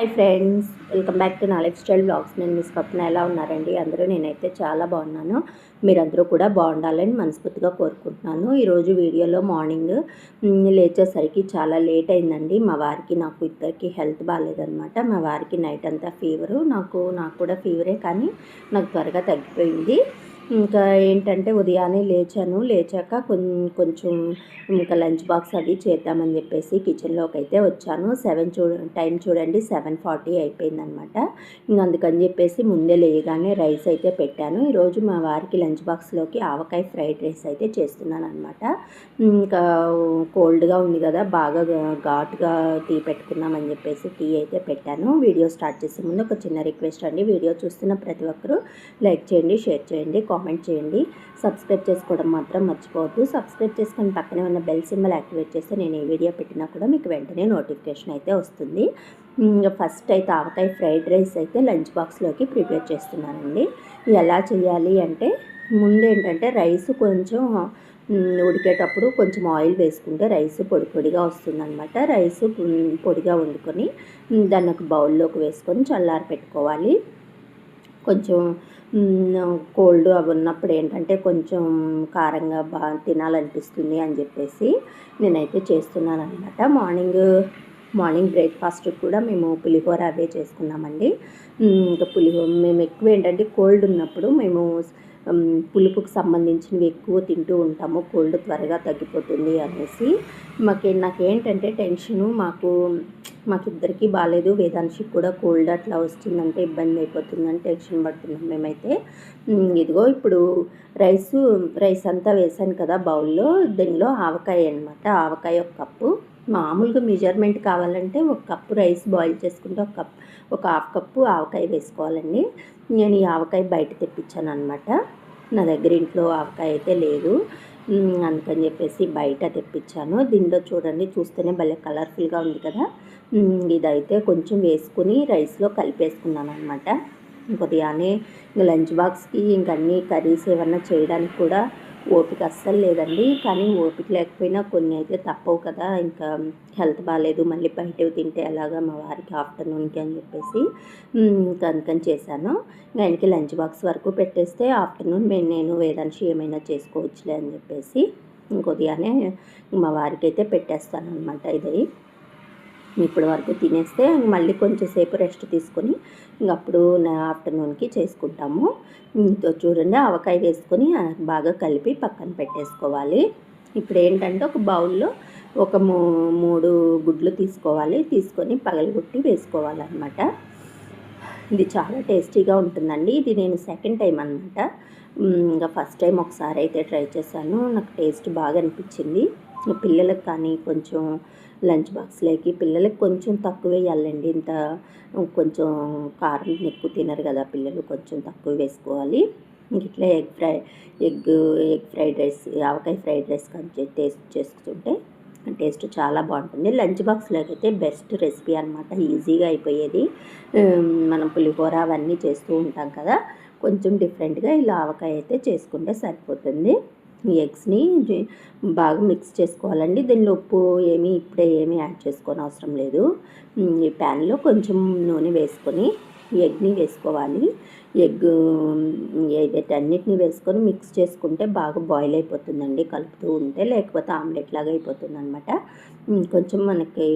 Hi friends welcome back to నా lifestyle blogs. నేను మీ స్వప్న ఎలా ఉన్నారండి? అందరూ నేనైతే చాలా బాగున్నాను. మీరందరూ కూడా బాగుండాలని మనస్ఫూర్తిగా కోరుకుంటున్నాను. ఈరోజు వీడియోలో మార్నింగ్ లేచేసరికి చాలా లేట్ అయిందండి. మా వారికి నాకు ఇద్దరికి హెల్త్ బాగాలేదనమాట మా వారికి నైట్ అంతా ఫీవరు. నాకు నాకు కూడా ఫీవరే కానీ నాకు త్వరగా తగ్గిపోయింది. ఇంకా ఏంటంటే ఉదయాన్నే లేచాను. లేచాక కొం- కొంచెం ఇంకా లంచ్ బాక్స్ అవి చేద్దామని చెప్పేసి కిచెన్లోకి అయితే వచ్చాను. సెవెన్ చూ టైం చూడండి సెవెన్ ఫార్టీ అయిపోయిందనమాట. ఇంక అందుకని చెప్పేసి ముందే లేయగానే రైస్ అయితే పెట్టాను. ఈరోజు మా వారికి లంచ్ బాక్స్లోకి ఆవకాయ ఫ్రైడ్ రైస్ అయితే చేస్తున్నాను అనమాట ఇంకా కోల్డ్గా ఉంది కదా బాగా ఘాట్గా ఘాటుగా టీ పెట్టుకుందామని చెప్పేసి టీ అయితే పెట్టాను. వీడియో స్టార్ట్ చేసే ముందు ఒక చిన్న రిక్వెస్ట్ అండి. వీడియో చూస్తున్న ప్రతి ఒక్కరూ లైక్ చేయండి షేర్ చేయండి కామెంట్ చేయండి. సబ్స్క్రైబ్ చేసుకోవడం మాత్రం మర్చిపోవద్దు. సబ్స్క్రైబ్ చేసుకుని పక్కనే ఉన్న బెల్ సింబల్ యాక్టివేట్ చేస్తే నేను ఏ వీడియో పెట్టినా కూడా మీకు వెంటనే నోటిఫికేషన్ అయితే వస్తుంది. ఫస్ట్ అయితే ఆవకాయ ఫ్రైడ్ రైస్ అయితే లంచ్ బాక్స్లోకి ప్రిపేర్ చేస్తున్నానండి. ఎలా చేయాలి అంటే ముందు ఏంటంటే రైస్ కొంచెం ఉడికేటప్పుడు కొంచెం ఆయిల్ వేసుకుంటే రైస్ పొడి పొడిగా వస్తుందన్నమాట. రైస్ పొడిగా వండుకొని దాన్ని ఒక బౌల్లోకి వేసుకొని చల్లారి పెట్టుకోవాలి కొంచెం కోల్డ్ అవి ఉన్నప్పుడు ఏంటంటే కొంచెం కారంగా బాగా తినాలనిపిస్తుంది అని చెప్పేసి నేనైతే చేస్తున్నాను అనమాట మార్నింగ్ మార్నింగ్ బ్రేక్ఫాస్ట్ కూడా మేము పులిహోర అవే చేసుకున్నామండి. ఇంకా పులిహోర మేము ఎక్కువ ఏంటంటే కోల్డ్ ఉన్నప్పుడు మేము పులుపుకు సంబంధించినవి ఎక్కువ తింటూ ఉంటాము. కోల్డ్ త్వరగా తగ్గిపోతుంది అనేసి. మాకే నాకేంటంటే టెన్షను మాకు మాకిద్దరికీ బాగాలేదు వేదాంశికి కూడా కోల్డ్ అట్లా వస్తుందంటే ఇబ్బంది అయిపోతుందని టెన్షన్ పడుతున్నాం మేమైతే. ఇదిగో ఇప్పుడు రైస్ రైస్ అంతా వేసాను కదా బౌల్లో. దీనిలో ఆవకాయ అనమాట ఆవకాయ ఒక కప్పు. మామూలుగా మెజర్మెంట్ కావాలంటే ఒక కప్పు రైస్ బాయిల్ చేసుకుంటే ఒక కప్ ఒక హాఫ్ కప్పు ఆవకాయ వేసుకోవాలండి. నేను ఈ ఆవకాయ బయట తెప్పించాను అనమాట నా దగ్గర ఇంట్లో ఆవకాయ అయితే లేదు. అందుకని చెప్పేసి బయట తెప్పించాను. దీనిలో చూడండి చూస్తేనే భలే కలర్ఫుల్గా ఉంది కదా. ఇదైతే కొంచెం వేసుకుని రైస్లో కలిపేసుకున్నాను అనమాట ఉదయాన్నే ఇంక లంచ్ బాక్స్కి ఇంక అన్ని కర్రీస్ ఏమన్నా చేయడానికి కూడా ఓపిక అస్సలు లేదండి. కానీ ఓపిక లేకపోయినా కొన్ని అయితే తప్పవు కదా. ఇంకా హెల్త్ బాగాలేదు మళ్ళీ బయటవి తింటే ఎలాగా మా వారికి ఆఫ్టర్నూన్కి అని చెప్పేసి ఉమ్, ఇంకా అందుకని చేశాను ఆయనకి లంచ్ బాక్స్ వరకు పెట్టేస్తే ఆఫ్టర్నూన్ మేము నేను వేదాంశి ఏమైనా చేసుకోవచ్చులే అని చెప్పేసి ఇంక మా వారికి అయితే పెట్టేస్తాను అనమాట ఇది. ఇప్పటి వరకు తినేస్తే మళ్ళీ కొంచెం సేపు రెస్ట్ తీసుకొని ఇంక అప్పుడు ఆఫ్టర్నూన్కి చేసుకుంటాము. ఇంతో చూడండి ఆవకాయ వేసుకొని బాగా కలిపి పక్కన పెట్టేసుకోవాలి. ఇప్పుడు ఏంటంటే ఒక బౌల్లో ఒక మూ మూడు గుడ్లు తీసుకోవాలి. తీసుకొని పగలగొట్టి వేసుకోవాలన్నమాట. ఇది చాలా టేస్టీగా ఉంటుందండి. ఇది నేను సెకండ్ టైం అనమాట ఇంకా ఫస్ట్ టైం ఒకసారి అయితే ట్రై చేశాను. నాకు టేస్ట్ బాగా అనిపించింది. పిల్లలకు కానీ కొంచెం లంచ్ బాక్స్లోకి పిల్లలకి కొంచెం తక్కువ వేయాలండి ఇంత కొంచెం కారం ఎక్కువ తినరు కదా పిల్లలు కొంచెం తక్కువ వేసుకోవాలి. ఇట్లా egg fry egg egg fried rice avakaya fried rice కానీ టేస్ట్ చేసుకుంటే టేస్ట్ చాలా బాగుంటుంది. లంచ్ బాక్స్లోకి అయితే బెస్ట్ రెసిపీ అనమాట ఈజీగా అయిపోయేది. మనం పులిహోర అవన్నీ చేస్తూ ఉంటాం కదా. కొంచెం డిఫరెంట్గా ఇలా ఆవకాయ అయితే చేసుకుంటే సరిపోతుంది. ఈ ఎగ్స్ని బాగా మిక్స్ చేసుకోవాలండి. దీనిలో ఉప్పు ఏమీ ఇప్పుడే ఏమీ యాడ్ చేసుకోని అవసరం లేదు. ఈ ప్యాన్లో కొంచెం నూనె వేసుకొని ఎగ్ని వేసుకోవాలి. ఎగ్ వీటన్నిటిని వేసుకొని మిక్స్ చేసుకుంటే బాగా బాయిల్ అయిపోతుందండి. కలుపుతూ ఉంటే లేకపోతే ఆమ్లెట్ లాగా అయిపోతుంది అనమాట కొంచెం మనకి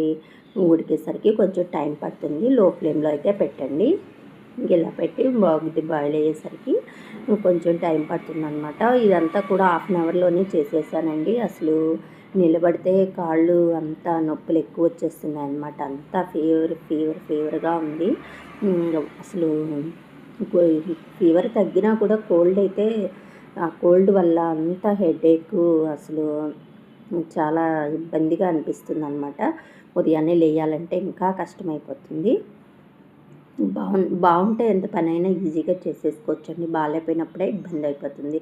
ఉడికేసరికి కొంచెం టైం పడుతుంది. లో ఫ్లేమ్లో అయితే పెట్టండి. ఇలా పెట్టి బాగుంది బాయిల్ అయ్యేసరికి కొంచెం టైం పడుతుందనమాట ఇదంతా కూడా హాఫ్ అన్ అవర్లోనే చేసేసానండి. అసలు నిలబడితే కాళ్ళు అంతా నొప్పులు ఎక్కువ వచ్చేస్తున్నాయి అనమాట అంతా ఫీవర్ ఫీవర్ ఫీవర్గా ఉంది. అసలు ఫీవర్ తగ్గినా కూడా కోల్డ్ అయితే ఆ కోల్డ్ వల్ల అంతా హెడేక్ అసలు చాలా ఇబ్బందిగా అనిపిస్తుంది అనమాట ఉదయాన్నే లేయాలంటే ఇంకా కష్టమైపోతుంది. బాగు బాగుంటే ఎంత పనైనా ఈజీగా చేసేసుకోవచ్చండి. బాగాలేపోయినప్పుడే ఇబ్బంది అయిపోతుంది.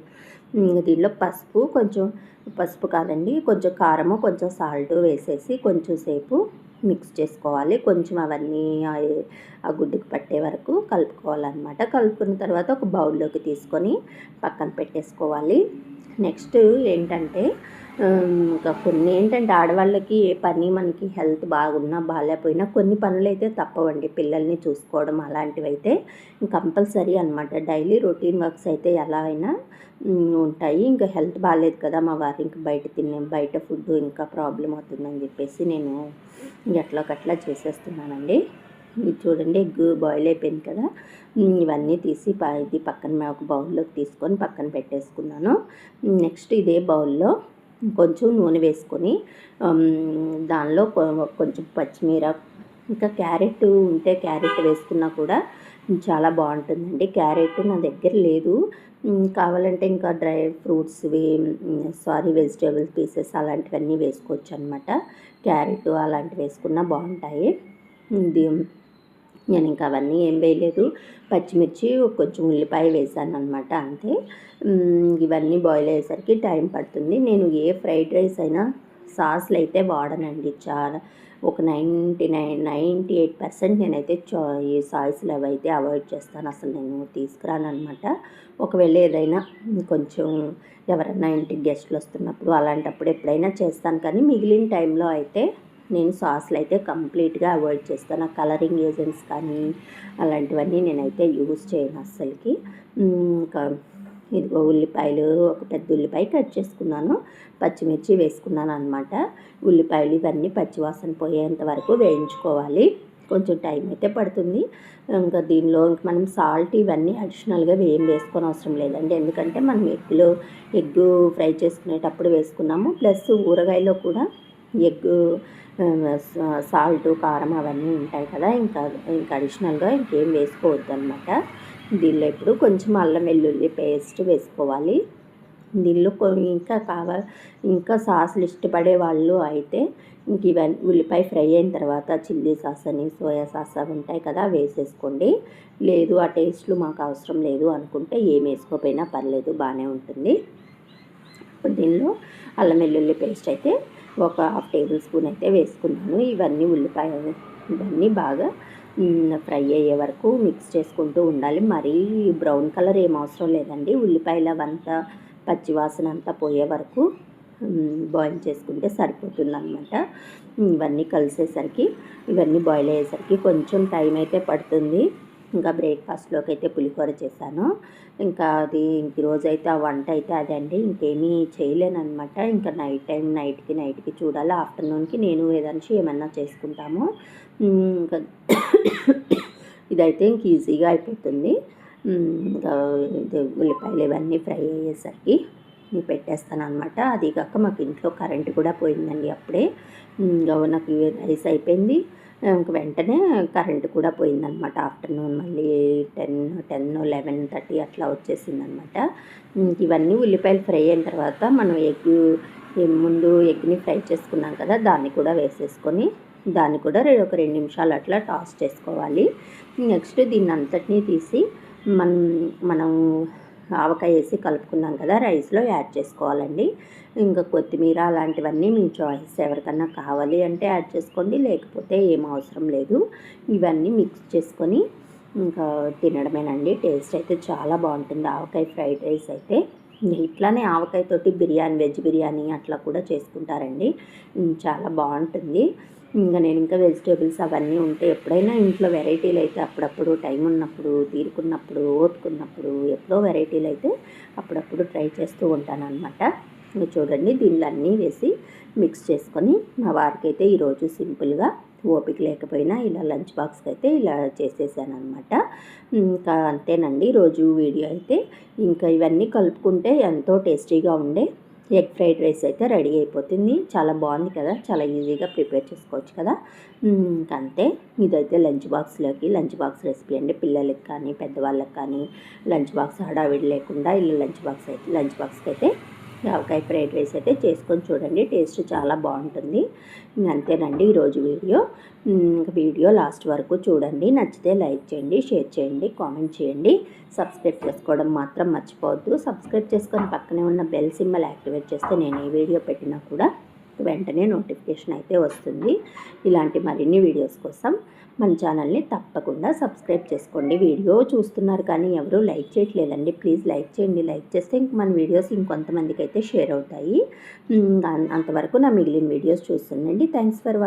దీనిలో పసుపు కొంచెం పసుపు కాదండి కొంచెం కారము కొంచెం సాల్ట్ వేసేసి కొంచెం సేపు మిక్స్ చేసుకోవాలి. కొంచెం అవన్నీ ఆ- ఆ గుడ్డుకు పట్టే వరకు కలుపుకోవాలన్నమాట. కలుపుకున్న తర్వాత ఒక బౌల్లోకి తీసుకొని పక్కన పెట్టేసుకోవాలి. నెక్స్ట్ ఏంటంటే ఇంకా కొన్ని ఏంటంటే ఆడవాళ్ళకి ఏ పని మనకి హెల్త్ బాగున్నా బాగాలేకపోయినా కొన్ని పనులు అయితే తప్పవండి. పిల్లల్ని చూసుకోవడం అలాంటివి అయితే కంపల్సరీ అనమాట డైలీ రొటీన్ వర్క్స్ అయితే ఎలా అయినా ఉంటాయి. ఇంకా హెల్త్ బాగాలేదు కదా మా వారు ఇంకా బయట తినే బయట ఫుడ్ ఇంకా ప్రాబ్లం అవుతుందని చెప్పేసి నేను ఎట్లాగట్లా చేసేస్తున్నానండి. ఇది చూడండి ఎగ్ బాయిల్ అయిపోయింది కదా. ఇవన్నీ తీసి ఇది పక్కన ఒక బౌల్లోకి తీసుకొని పక్కన పెట్టేసుకున్నాను. నెక్స్ట్ ఇదే బౌల్లో కొంచెం నూనె వేసుకొని దానిలో కొ- కొంచెం పచ్చిమీర ఇంకా క్యారెట్ ఉంటే క్యారెట్ వేసుకున్నా కూడా చాలా బాగుంటుందండి. క్యారెట్ నా దగ్గర లేదు. కావాలంటే ఇంకా డ్రై ఫ్రూట్స్వి సారీ వెజిటేబుల్ పీసెస్ అలాంటివన్నీ వేసుకోవచ్చు అనమాట క్యారెట్ అలాంటివి వేసుకున్నా బాగుంటాయి. నేను ఇంకా అవన్నీ ఏం వేయలేదు. పచ్చిమిర్చి కొంచెం ఉల్లిపాయ వేసాను అనమాట అంతే. ఇవన్నీ బాయిల్ అయ్యేసరికి టైం పడుతుంది. నేను ఏ ఫ్రైడ్ రైస్ అయినా సాస్లు అయితే వాడనండి. చాలా ఒక ninety nine ninety eight percent నేనైతే చా ఈ సాయిస్లు అవి అయితే అవాయిడ్ చేస్తాను. అసలు నేను తీసుకురానమాట ఒకవేళ ఏదైనా కొంచెం ఎవరైనా ఇంటికి గెస్ట్లు వస్తున్నప్పుడు అలాంటప్పుడు ఎప్పుడైనా చేస్తాను. కానీ మిగిలిన టైంలో అయితే నేను సాస్లు అయితే కంప్లీట్గా అవాయిడ్ చేస్తాను. ఆ కలరింగ్ ఏజెంట్స్ కానీ అలాంటివన్నీ నేనైతే యూజ్ చేయను అస్సలకి. ఇంకా ఇదిగో ఉల్లిపాయలు ఒక పెద్ద ఉల్లిపాయ కట్ చేసుకున్నాను. పచ్చిమిర్చి వేసుకున్నాను అనమాట ఉల్లిపాయలు ఇవన్నీ పచ్చివాసన పోయేంత వరకు వేయించుకోవాలి. కొంచెం టైం అయితే పడుతుంది. ఇంకా దీనిలో మనం సాల్ట్ ఇవన్నీ అడిషనల్గా ఏం వేసుకొని అవసరం లేదండి. ఎందుకంటే మనం ఎగ్గులో ఎగ్గు ఫ్రై చేసుకునేటప్పుడు వేసుకున్నాము. ప్లస్ ఊరగాయలో కూడా ఎగ్ సాల్ట్ కారం అవన్నీ ఉంటాయి కదా. ఇంకా ఇంకా అడిషనల్గా ఇంకేం వేసుకోవద్దు అనమాట దీనిలో ఇప్పుడు కొంచెం అల్లం వెల్లుల్లి పేస్ట్ వేసుకోవాలి. దీనిలో ఇంకా కావాలి ఇంకా సాసులు ఇష్టపడే వాళ్ళు అయితే ఇంక ఇవన్నీ ఉల్లిపాయ ఫ్రై అయిన తర్వాత చిల్లీ సాస్ అని సోయా సాస్ అవి ఉంటాయి కదా వేసేసుకోండి. లేదు ఆ టేస్ట్లు మాకు అవసరం లేదు అనుకుంటే ఏం వేసుకోపోయినా పర్లేదు బాగానే ఉంటుంది. ఇప్పుడు దీనిలో అల్లం వెల్లుల్లి పేస్ట్ అయితే ఒక హాఫ్ టేబుల్ స్పూన్ అయితే వేసుకున్నాను. ఇవన్నీ ఉల్లిపాయ ఇవన్నీ బాగా ఫ్రై అయ్యే వరకు మిక్స్ చేసుకుంటూ ఉండాలి. మరీ బ్రౌన్ కలర్ ఏం అవసరం లేదండి. ఉల్లిపాయలు అవంతా పచ్చివాసన అంతా పోయే వరకు బాయిల్ చేసుకుంటే సరిపోతుందన్నమాట. ఇవన్నీ కలిసేసరికి ఇవన్నీ బాయిల్ అయ్యేసరికి కొంచెం టైం అయితే పడుతుంది. ఇంకా బ్రేక్ఫాస్ట్లోకి అయితే పులిహోర చేశాను. ఇంకా అది ఇంక ఈరోజు అయితే ఆ వంట అయితే అదండి ఇంకేమీ చేయలేనమాట ఇంకా నైట్ టైం నైట్కి నైట్కి చూడాలి. ఆఫ్టర్నూన్కి నేను ఏదైనా ఏమన్నా చేసుకుంటాము. ఇంకా ఇదైతే ఇంక ఈజీగా అయిపోతుంది. ఇంకా ఉల్లిపాయలు ఇవన్నీ ఫ్రై అయ్యేసరికి పెట్టేస్తాను అనమాట అది కాక మాకు ఇంట్లో కరెంట్ కూడా పోయిందండి అప్పుడే. ఇంకా నాకు రైస్ అయిపోయింది. ఇంక వెంటనే కరెంట్ కూడా పోయిందనమాట. ఆఫ్టర్నూన్ మళ్ళీ టెన్ టెన్ లెవెన్ థర్టీ అట్లా వచ్చేసిందనమాట. ఇవన్నీ ఉల్లిపాయలు ఫ్రై అయిన తర్వాత మనం ఎగ్ ముందు ఎగ్ని ఫ్రై చేసుకున్నాం కదా దాన్ని కూడా వేసేసుకొని దాన్ని కూడా ఒక రెండు నిమిషాలు అట్లా టాస్ చేసుకోవాలి. నెక్స్ట్ దీన్ని అంతటినీ తీసి మనం మనం ఆవకాయ వేసి కలుపుకున్నాం కదా రైస్లో యాడ్ చేసుకోవాలండి. ఇంకా కొత్తిమీర అలాంటివన్నీ మీ చాయిస్ ఎవరికన్నా కావాలి అంటే యాడ్ చేసుకోండి లేకపోతే ఏం అవసరం లేదు. ఇవన్నీ మిక్స్ చేసుకొని ఇంకా తినడమేనండి. టేస్ట్ అయితే చాలా బాగుంటుంది. ఆవకాయ ఫ్రైడ్ రైస్ అయితే ఇట్లానే ఆవకాయతోటి బిర్యానీ వెజ్ బిర్యానీ అట్లా కూడా చేసుకుంటారండి. చాలా బాగుంటుంది. ఇంకా నేను ఇంకా వెజిటేబుల్స్ అవన్నీ ఉంటే ఎప్పుడైనా ఇంట్లో వెరైటీలు అయితే అప్పుడప్పుడు టైం ఉన్నప్పుడు తీరుకున్నప్పుడు ఓపుకున్నప్పుడు ఎప్పుడో వెరైటీలు అయితే అప్పుడప్పుడు ట్రై చేస్తూ ఉంటాను అనమాట చూడండి దీనిలో అన్నీ వేసి మిక్స్ చేసుకొని మా వారికి అయితే ఈరోజు సింపుల్గా ఓపిక లేకపోయినా ఇలా లంచ్ బాక్స్కి అయితే ఇలా చేసేసాను అనమాట ఇంకా అంతేనండి రోజు వీడియో అయితే. ఇంకా ఇవన్నీ కలుపుకుంటే ఎంతో టేస్టీగా ఉండే ఎగ్ ఫ్రైడ్ రైస్ అయితే రెడీ అయిపోతుంది. చాలా బాగుంది కదా చాలా ఈజీగా ప్రిపేర్ చేసుకోవచ్చు కదా. ఇంకా అంతే. ఇదైతే లంచ్ బాక్స్లోకి లంచ్ బాక్స్ రెసిపీ అండి. పిల్లలకి కానీ పెద్దవాళ్ళకి కానీ లంచ్ బాక్స్ హడావిడి లేకుండా ఇలా లంచ్ బాక్స్ అయితే లంచ్ బాక్స్కి అయితే ఆవకాయ ఫ్రైడ్ రైస్ అయితే చేసుకొని చూడండి టేస్ట్ చాలా బాగుంటుంది. అంతేనండి ఈరోజు వీడియో. వీడియో లాస్ట్ వరకు చూడండి. నచ్చితే లైక్ చేయండి షేర్ చేయండి కామెంట్ చేయండి. సబ్స్క్రైబ్ చేసుకోవడం మాత్రం మర్చిపోవద్దు. సబ్స్క్రైబ్ చేసుకొని పక్కనే ఉన్న బెల్ సింబల్ యాక్టివేట్ చేస్తే నేను ఏ వీడియో పెట్టినా కూడా వెంటనే నోటిఫికేషన్ అయితే వస్తుంది. ఇలాంటి మరిన్ని వీడియోస్ కోసం మన ఛానల్ని తప్పకుండా సబ్స్క్రైబ్ చేసుకోండి. వీడియో చూస్తున్నారు కానీ ఎవరూ లైక్ చేయట్లేదండి. ప్లీజ్ లైక్ చేయండి. లైక్ చేస్తే ఇంక మన వీడియోస్ ఇంకొంతమందికి అయితే షేర్ అవుతాయి. అంతవరకు నా మిగిలిన వీడియోస్ చూస్తుండండి. Thanks for